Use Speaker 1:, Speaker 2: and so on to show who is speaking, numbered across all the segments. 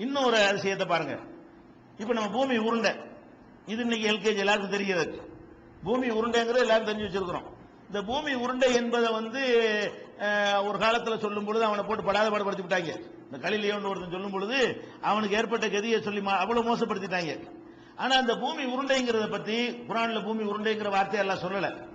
Speaker 1: இன்னொரு அதிசயத்தை பாருங்க. இப்ப நம்ம பூமி உருண்டை. இது இன்னைக்கு எல்கேஜி எல்லாருக்கும் தெரிகிறது பூமி உருண்டைங்கிறது எல்லாரும் தெரிஞ்சு வச்சிருக்கிறோம். இந்த பூமி உருண்டை என்பதை வந்து ஒரு காலத்தில் சொல்லும் பொழுது அவனை போட்டு படாத பாடுபடுத்தி விட்டாங்க. இந்த கலிலியோன்னு ஒருத்தன் சொல்லும் பொழுது அவனுக்கு ஏற்பட்ட கதியை சொல்லி மா- அவ்வளவு மோசப்படுத்திட்டாங்க. ஆனா அந்த பூமி உருண்டைங்கிறத பத்தி குரான்ல பூமி உருண்டைங்கிற வார்த்தையெல்லாம் சொல்லல.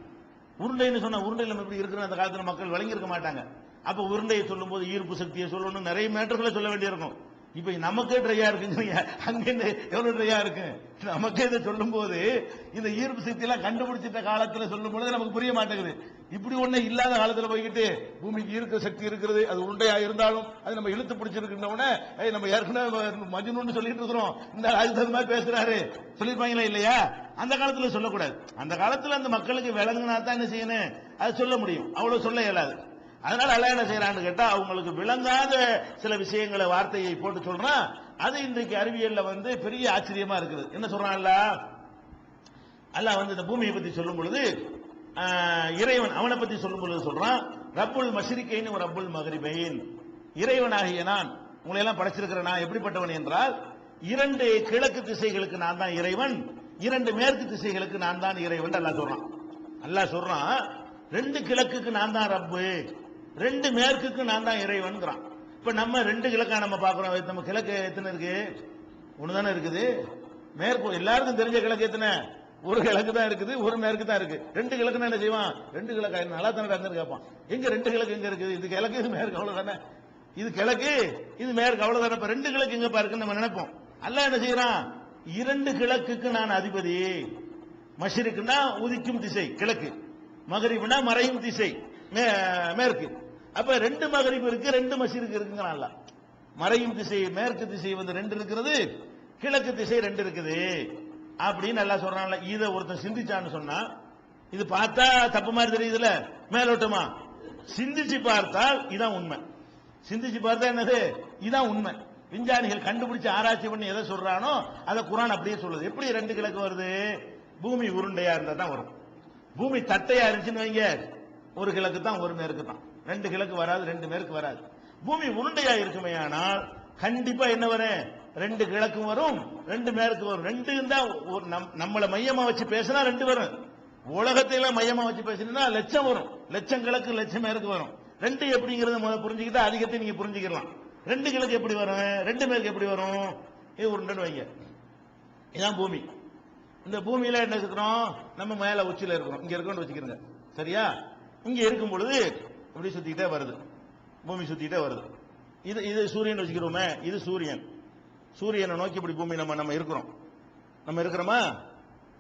Speaker 1: உருண்டைன்னு சொன்ன உருண்டை நம்ம இப்படி இருக்கிற அந்த காலத்தில் மக்கள் விளங்கியிருக்க மாட்டாங்க. அப்ப உருண்டையை சொல்லும்போது ஈர்ப்பு சக்தியை சொல்லணும் நிறைய மேட்டர்களை சொல்ல வேண்டியிருக்கும். இப்ப நமக்கே ட்ரையா இருக்குங்க அங்க எவ்வளவு ட்ரையா இருக்கு? நமக்கே இதை சொல்லும் போது இந்த ஈர்ப்பு சக்தி எல்லாம் கண்டுபிடிச்சிட்ட காலத்துல சொல்லும் பொழுது நமக்கு புரிய மாட்டேங்குது. இப்படி ஒண்ணு இல்லாத காலத்துல போய்கிட்டு பூமிக்கு ஈர்க்க சக்தி இருக்கிறது அது உருண்டையா இருந்தாலும் அது நம்ம இழுத்து பிடிச்சிருக்கின்ற நம்ம ஏற்கனவே மஜ்னூன்னு சொல்லிட்டு இருக்கிறோம். இந்த அதுக்கு தகுந்த மாதிரி பேசுறாரு. சொல்லிருப்பாங்களா இல்லையா? அந்த காலத்துல சொல்லக்கூடாது. அந்த காலத்துல அந்த மக்களுக்கு விளங்குனா தான் என்ன செய்யணும்? அது சொல்ல முடியும். அவ்வளவு சொல்ல இயலாது. அதனால அல்ல என்ன செய்யறான்னு கேட்டா அவங்களுக்கு விளங்காத சில விஷயங்களை வார்த்தையை போட்டு சொல்றான் அது இன்றைக்கு அறிவியல்ல வந்து பெரிய ஆச்சரியமா இருக்குது. என்ன சொல்றான்ல அல்லாஹ்? வந்து இந்த பூமியை பத்தி சொல்லும் பொழுது இறைவன் அவனை பத்தி சொல்லும் பொழுது சொல்றான் ரப்புல் மஷரிக்கைன் ஒரு ரப்புல் மகரிபைன். இறைவனாகிய நான் உங்களை எல்லாம் படைச்சிருக்கிற நான் எப்படிப்பட்டவன் என்றால் இரண்டு கிழக்கு திசைகளுக்கு நான் தான் இறைவன் இரண்டு மேற்கு திசைகளுக்கு நான் தான் இறைவன். அல்லாஹ் சொல்றான். அல்லாஹ் சொல்றான் ரெண்டு கிழக்குக்கு நான் தான் ரப்பு. ரெண்டு மேற்குக்கு நான் தான் இறைவன்கிறான் இப்ப நம்ம ரெண்டு கிழக்கா நம்ம பாக்குறோம் நம்ம கிழக்கு எத்தனை இருக்கு? ஒண்ணுதானே இருக்குது? மேற்கு எல்லாருக்கும் தெரிஞ்ச கிழக்கு எத்தனை? ஒரு கிழக்கு தான் இருக்குது ஒரு மேற்கு தான் இருக்கு. ரெண்டு கிழக்கு என்ன செய்வான்? ரெண்டு கிழக்கா நல்லா தானே இருந்து கேட்பான். எங்க ரெண்டு கிழக்கு எங்க இருக்குது? இது கிழக்கு இது மேற்கு அவ்வளவுதானே? இது கிழக்கு இது மேற்கு அவ்வளவுதானே? இப்ப ரெண்டு கிழக்கு எங்க பாருக்குன்னு நம்ம நினைப்போம். அல்ல என்ன செய்யறான்? இரண்டு கிழக்குக்கு நான் அதிபதி. மஷிருக்குன்னா உதிக்கும் திசை கிழக்கு. மகரிப்னா மறையும் திசை மே- மேற்கு. அப்ப ரெண்டு மகரிப்பு இருக்கு ரெண்டு மஷிருக்கு இருக்குங்கிறான்ல. மறையும் திசை மேற்கு திசை வந்து ரெண்டு இருக்கிறது கிழக்கு திசை ரெண்டு இருக்குது. அப்படின்னு நல்லா சொல்றான்ல. இதை ஒருத்தன் சிந்திச்சான்னு சொன்னா இது பார்த்தா தப்பு மாதிரி தெரியுதுல மேலோட்டமா? சிந்திச்சு பார்த்தால் இதான் உண்மை. சிந்திச்சு பார்த்தா என்னது? இதான் உண்மை. விஞ்ஞானிகள் கண்டுபிடிச்சு ஆராய்ச்சி பண்ணி எதை சொல்றானோ அதை குரான் அப்படியே சொல்லுது. எப்படி ரெண்டு கிழக்கு வருது? பூமி உருண்டையா இருந்தா தான் வரும். பூமி தட்டையா இருந்துச்சுன்னு வைங்க ஒரு கிழக்கு தான் ஒரு மேற்கு தான். ரெண்டு கிழக்கு வராது ரெண்டு மேற்கு வராது. பூமி உருண்டையா இருக்குமே ஆனால் கண்டிப்பா என்ன வரும்? ரெண்டு கிழக்கும் வரும் ரெண்டு மேற்கு வரும். ரெண்டு தான் ஒரு நம்- மையமா வச்சு பேசினா ரெண்டு வரும். உலகத்தையெல்லாம் மையமா வச்சு பேசினா லட்சம் வரும். லட்சம் கிழக்கு லட்சம் மேற்கு வரும். ரெண்டு எப்படிங்கறத முதல்ல புரிஞ்சுக்கிட்டா அதிகத்தை நீங்க புரிஞ்சுக்கலாம். ரெண்டு கிழக்கு எப்படி வரும்? ரெண்டு மேற்கு எப்படி வரும்? இது உருண்டைன்னு வைங்க. இதுதான் பூமி. இந்த பூமியில என்ன இருக்கிறோம்? நம்ம மேல உச்சியில இருக்கிறோம். இங்க இருக்கோம்னு வச்சுக்கிறோங்க சரியா? இங்க இருக்கும் பொழுது இப்படி சுத்திக்கிட்டே வருது. பூமி சுத்திக்கிட்டே வருது. இது இது சூரியன் வச்சுக்கிறோமே இது சூரியன். சூரியனை நோக்கி இப்படி பூமி நம்ம நம்ம இருக்கிறோம். நம்ம இருக்கிறோமா?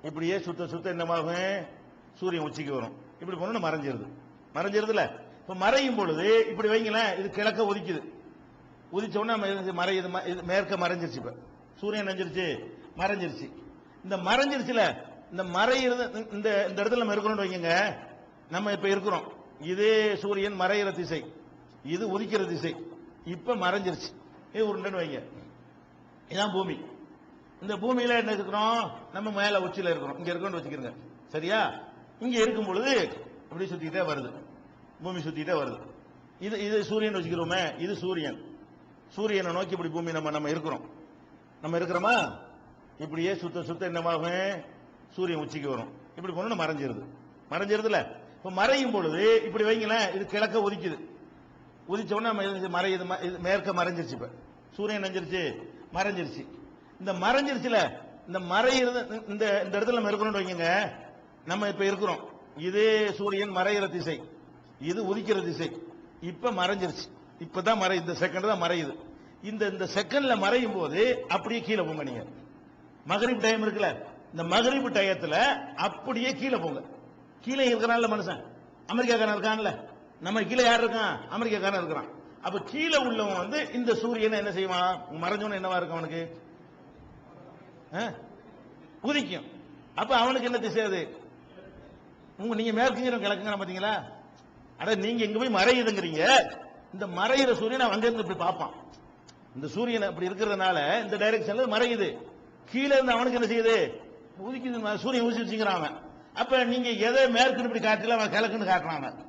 Speaker 1: இப்படியே சுத்த சுத்த என்னமாகும் சூரியன் உச்சிக்கு வரும். இப்படி போனா மறைஞ்சிருது. மறைஞ்சிருதுல. இப்ப மறையும் பொழுது இப்படி வைங்களேன் இது கிழக்க ஒதிக்குது உதிச்ச உடனே நம்ம மறை இது ம- இது மேற்க மறைஞ்சிருச்சு இப்ப. சூரியன் நெஞ்சிருச்சு மறைஞ்சிருச்சு. இந்த மறைஞ்சிருச்சுல இந்த மறையிறது இந்த இந்த இடத்துல நம்ம இருக்கணும்னு வைங்க நம்ம இப்ப இருக்கிறோம். இது சூரியன் மறையிற திசை. இது உதிக்கிற திசை. இப்ப மறைஞ்சிருச்சு. இது உருண்டைன்னு வைங்க. இதான் பூமி. இந்த பூமியில என்ன இருக்கிறோம்? நம்ம மேல உச்சியில இருக்கிறோம். இங்க இருக்கோம்னு வச்சுக்கிறோங்க. சரியா? இங்க இருக்கும் பொழுது இப்படி சுத்திக்கிட்டே வருது. பூமி சுத்திக்கிட்டே வருது. இது இது சூரியன் வச்சுக்கிறோமே. இது சூரியன். சூரியனை நோக்கி இப்படி பூமி நம்ம நம்ம இருக்கிறோம். நம்ம இருக்கிறோமா? இப்படியே சுத்த சுத்த என்னமாகும் சூரியன் உச்சிக்கு வரும். இப்படி போனா மறைஞ்சிருது. மறைஞ்சிருதுல? இப்ப மறையும் பொழுது இப்படி வைங்களேன் இது கிழக்க ஒதிக்குது உதிச்ச உடனே நம்ம இது ம- இது மேற்க மறைஞ்சிருச்சு இப்ப. சூரியன் நெஞ்சிருச்சு மறைஞ்சிருச்சு. இந்த மறைஞ்சிருச்சுல இந்த மறையிறது இந்த இந்த இடத்துல நம்ம இருக்கணும்னு வைங்க நம்ம இப்ப இருக்கிறோம். இது சூரியன் மறையிற திசை. இது உதிக்கிற திசை. இப்ப மறைஞ்சிருச்சு. இப்பதான் மறை இந்த செகண்ட் தான் மறையுது. இந்த இந்த செகண்ட்ல மறையும் போது அப்படியே கீழே போங்க நீங்க. மகரிப் டைம் இருக்குல்ல. இந்த மகரிப் டயத்துல அப்படியே கீழே போங்க. கீழே இருக்கிறான்ல மனுஷன். அமெரிக்காக்காரன் இருக்கான்ல. நம்ம கீழே யார் இருக்கான்? அமெரிக்காக்காரன் இருக்கிறான். அப்ப கீழே உள்ளவன் வந்து இந்த சூரியனை என்ன செய்வான்? மறைஞ்சவன என்னவா இருக்கும் அவனுக்கு? ஆ? உதிக்கும் அப்ப அவனுக்கு என்ன திசை அது? உங்க நீங்க மேற்குங்கிற கிழக்குங்கிற பாத்தீங்களா? அட நீங்க இங்க போய் மறையுதுங்கிறீங்க. இந்த மறையிற சூரியன் அங்க இருந்து இப்படி பார்ப்பான். இந்த சூரியன் அப்படி இருக்கிறதுனால இந்த டைரக்ஷன்ல மறையுது. கீழே இருந்து அவனுக்கு என்ன செய்யுது? உதிக்குது சூரியன் ஊசி உதிச்சுங்கிறான் அவன். அப்ப நீங்க எதை மேற்குன்னு இப்படி காட்டல அவன் கிழக்குன்னு காட்டுறான்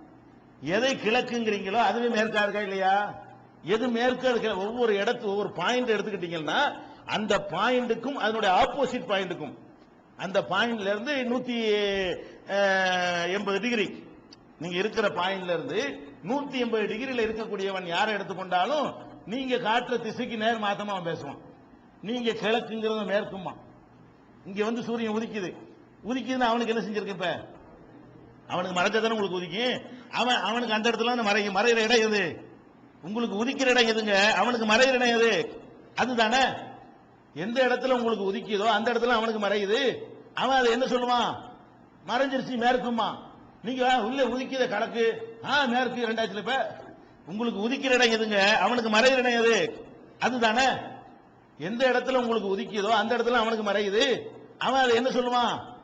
Speaker 1: எதை கிழக்குங்கிறீங்களோ அதுவே மேற்கா இருக்கா இல்லையா? எது மேற்கா இருக்க? ஒவ்வொரு இடத்து ஒவ்வொரு பாயிண்ட் எடுத்துக்கிட்டீங்கன்னா அந்த பாயிண்ட்டுக்கும் அதனுடைய ஆப்போசிட் பாயிண்ட்டுக்கும் அந்த பாயிண்ட்ல இருந்து நூத்தி எண்பது டிகிரி நீங்க இருக்கிற பாயிண்ட்ல இருந்து நூத்தி எண்பது டிகிரியில இருக்கக்கூடியவன் யாரை எடுத்துக்கொண்டாலும் நீங்க காட்டுற திசைக்கு நேர் மாத்தமா அவன் பேசுவான். நீங்க கிழக்குங்கிறத மேற்குமா இங்க வந்து சூரியன் உதிக்குது. உதிக்குதுன்னு அவனுக்கு என்ன செஞ்சிருக்கு இப்ப? அவனுக்கு மறைச்சதானே உங்களுக்கு உதிக்கும் அவன் அவனுக்கு அந்த இடத்துல வந்து மறை மறைகிற இடம் எது? உங்களுக்கு உதிக்கிற இடம் எதுங்க? அவனுக்கு மறைகிற இடம் எது? அதுதானே? எந்த இடத்துல உங்களுக்கு உதிக்குதோ அந்த இடத்துல அவனுக்கு மறையுது. அவன் அதை என்ன சொல்லுவான்? மறைஞ்சிருச்சு மேற்குமா நீங்க உள்ள உதிக்கிற கணக்கு. ஆ மேற்கு ரெண்டாயிரத்துல இப்ப உங்களுக்கு உதிக்கிற இடம் எதுங்க? அவனுக்கு மறைகிற இடம் எது? அதுதானே? எந்த இடத்துல உங்களுக்கு உதிக்குதோ அந்த இடத்துல அவனுக்கு மறையுது. அவன் அதை என்ன சொல்லுவான்?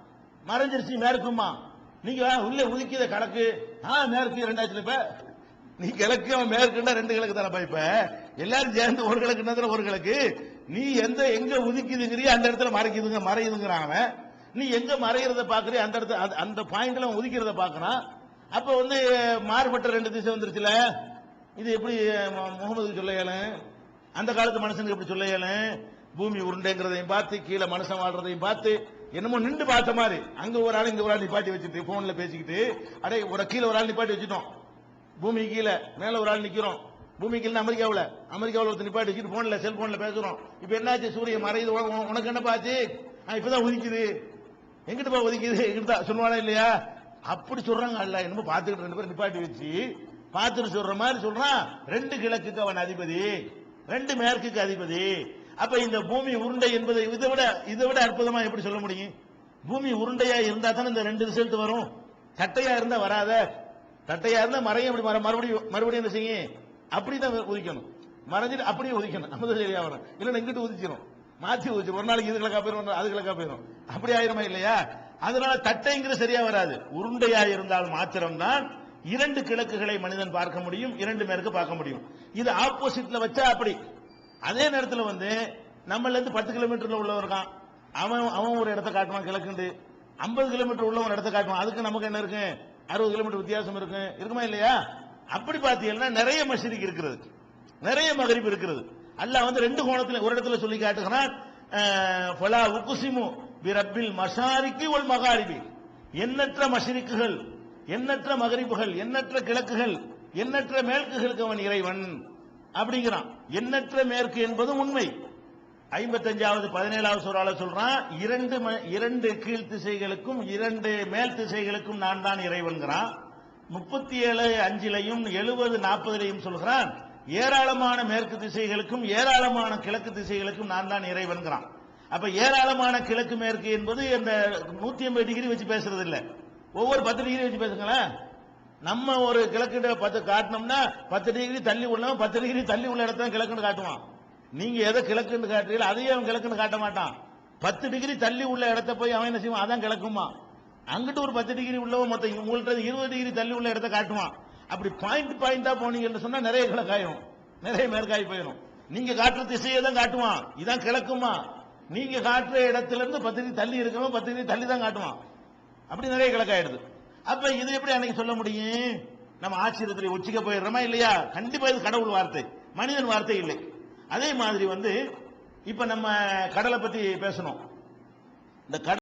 Speaker 1: மறைஞ்சிருச்சு மேற்குமா நீங்க உள்ள உதிக்கிற கணக்கு. ஆ மேற்கு ரெண்டாச்சுல இப்ப. நீ கிழக்கு அவன் மேற்குன்னா ரெண்டு கிழக்கு தானப்பா இப்ப. எல்லாரும் சேர்ந்து ஒரு கிழக்குன்னா ஒரு கிழக்கு. நீ எந்த எங்க உதிக்குதுங்கிறிய அந்த இடத்துல மறைக்குதுங்க மறையுதுங்கிறான் அவன். நீ எங்க மறைகிறத பாக்குறிய அந்த இடத்துல அந்த- அந்த பாயிண்ட்ல அவன் உதிக்கிறத பாக்குறான். அப்ப வந்து மாறுபட்ட ரெண்டு திசை வந்துருச்சுல. இது எப்படி முகமது சொல்ல இயலும்? அந்த காலத்து மனுஷனுக்கு எப்படி சொல்ல இயலும்? பூமி உருண்டைங்கிறதையும் பார்த்து கீழே மனுஷன் வாழ்றதையும் பார்த்து என்னமோ நின்று பார்த்த மாதிரி. அங்க ஒரு ஆள் இங்க ஒரு ஆள் நிப்பாட்டி வச்சுட்டு போன்ல பேசிக்கிட்டு அடே ஒரு கீழே ஒரு ஆள் நிப்பாட்டி வச்சுட்டோம். பூமி கீழே மேல ஒரு ஆள் நிக்கிறோம். பூமி கீழே அமெரிக்காவில் அமெரிக்காவில் ஒருத்தர் நிப்பாட்டி வச்சுட்டு போன்ல செல்போன்ல பேசுறோம். இப்ப என்னாச்சு சூரியன் மறையுது உனக்கு என்ன பாச்சு இப்பதான் உதிக்குது. எங்கிட்ட போய் உதிக்குது? எங்கிட்ட சொல்லுவானா இல்லையா? அப்படி சொல்றாங்க அல்ல என்னமோ பாத்துக்கிட்டு ரெண்டு பேரும் நிப்பாட்டி வச்சு பார்த்துட்டு சொல்ற மாதிரி சொல்றான். ரெண்டு கிழக்குக்கு அவன் அதிபதி ரெண்டு மேற்குக்கு அதிபதி. அப்ப இந்த பூமி உருண்டை என்பதை இதை விட இதை விட அற்புதமா எப்படி சொல்ல முடியும்? பூமி உருண்டையா இருந்தா தானே இந்த ரெண்டு ரிசல்ட் வரும். தட்டையா இருந்தா வராத. தட்டையா இருந்தா மறைய அப்படி மறுபடியும் மறுபடியும் என்ன செய்யும்? அப்படிதான் உதிக்கணும். மறைஞ்சிட்டு அப்படியே உதிக்கணும். அப்பதான் சரியா வரும் இல்லைன்னா இங்கிட்டு உதிச்சிடும் மாத்தி உதிச்சு ஒரு நாளைக்கு இது காப்பிடும் போயிரும் அது கிழக்கா போயிடும் அப்படி ஆயிருமா இல்லையா? அதனால தட்டைங்கிறது சரியா வராது. உருண்டையா இருந்தால் மாத்திரம்தான் இரண்டு கிழக்குகளை மனிதன் பார்க்க முடியும் இரண்டு மேற்கு பார்க்க முடியும். இது ஆப்போசிட்ல வச்சா அப்படி. அதே நேரத்தில் வந்து நம்மள இருந்து பத்து கிலோமீட்டர்ல உள்ளவன் இருக்கான். அவன் அவன் ஒரு இடத்த காட்டுவான் கிழக்குண்டு. ஐம்பது கிலோமீட்டர் உள்ள ஒரு இடத்த காட்டுவான். அதுக்கு நமக்கு என்ன இருக்கு? அறுபது கிலோமீட்டர் வித்தியாசம் இருக்கு. இருக்குமா இல்லையா? அப்படி பார்த்தீங்கன்னா நிறைய மசிதிக்கு இருக்கிறது. நிறைய மகரிப்பு இருக்கிறது. அல்லாஹ் வந்து ரெண்டு கோணத்தில் ஒரு இடத்துல சொல்லி காட்டுகிறான் அஹ், ஃபலா உக்குசிமு பிரப்பில் மஷாரிக்கு ஒல் மகாரிபி. எண்ணற்ற மஷரிக்குகள் எண்ணற்ற மகரிப்புகள் எண்ணற்ற கிழக்குகள் எண்ணற்ற மேற்குகளுக்கு அவன் இறைவன். அப்படிங்கிறான். எண்ணற்ற மேற்கு என்பது உண்மை. ஐம்பத்தஞ்சாவது பதினேழாவது சூறால சொல்றான் இரண்டு ம- இரண்டு கீழ் திசைகளுக்கும் இரண்டு மேல் திசைகளுக்கும் நான் தான் இறைவன்கிறான். முப்பத்தி ஏழு அஞ்சிலையும் எழுபது நாற்பதுலையும் சொல்கிறான் ஏராளமான மேற்கு திசைகளுக்கும் ஏராளமான கிழக்கு திசைகளுக்கும் நான் தான் இறைவன்கிறான். அப்ப ஏராளமான கிழக்கு மேற்கு என்பது இந்த நூத்தி ஐம்பது டிகிரி வச்சு பேசுறது இல்லை ஒவ்வொரு பத்து டிகிரி வச்சு பேசுங்களேன். நம்ம ஒரு கிழக்கு பத்து காட்டினோம்னா பத்து டிகிரி தள்ளி உள்ளவன் பத்து டிகிரி தள்ளி உள்ள இடத்த கிழக்குன்னு காட்டுவான். நீங்க எதை கிழக்குன்னு காட்டுறீங்களோ அதையே அவன் கிழக்குன்னு காட்ட மாட்டான். பத்து டிகிரி தள்ளி உள்ள இடத்த போய் அவன் என்ன செய்வான்? அதான் கிழக்குமா? அங்கிட்டு ஒரு பத்து டிகிரி உள்ளவன் மொத்தம் உங்கள்கிட்ட இருபது டிகிரி தள்ளி உள்ள இடத்த காட்டுவான். அப்படி பாயிண்ட் பாயிண்டா போனீங்கன்னு சொன்னா நிறைய கிழக்காயிரும். நிறைய மேற்காய் போயிடும் நீங்க காட்டுற திசையை தான் காட்டுவான். இதான் கிழக்குமா? நீங்க காட்டுற இடத்துல இருந்து பத்து டிகிரி தள்ளி இருக்கணும் பத்து டிகிரி தள்ளி தான் காட்டுவான். அப்படி நிறைய கிழக்காயிடுது. அப்ப இது எப்படி அன்னைக்கு சொல்ல முடியும்? நம்ம ஆச்சரியத்தில் உச்சிக்க போயிடுறோமா இல்லையா? கண்டிப்பா இது கடவுள் வார்த்தை மனிதன் வார்த்தை இல்லை. அதே மாதிரி வந்து இப்ப நம்ம கடலை பத்தி பேசணும். இந்த கடல்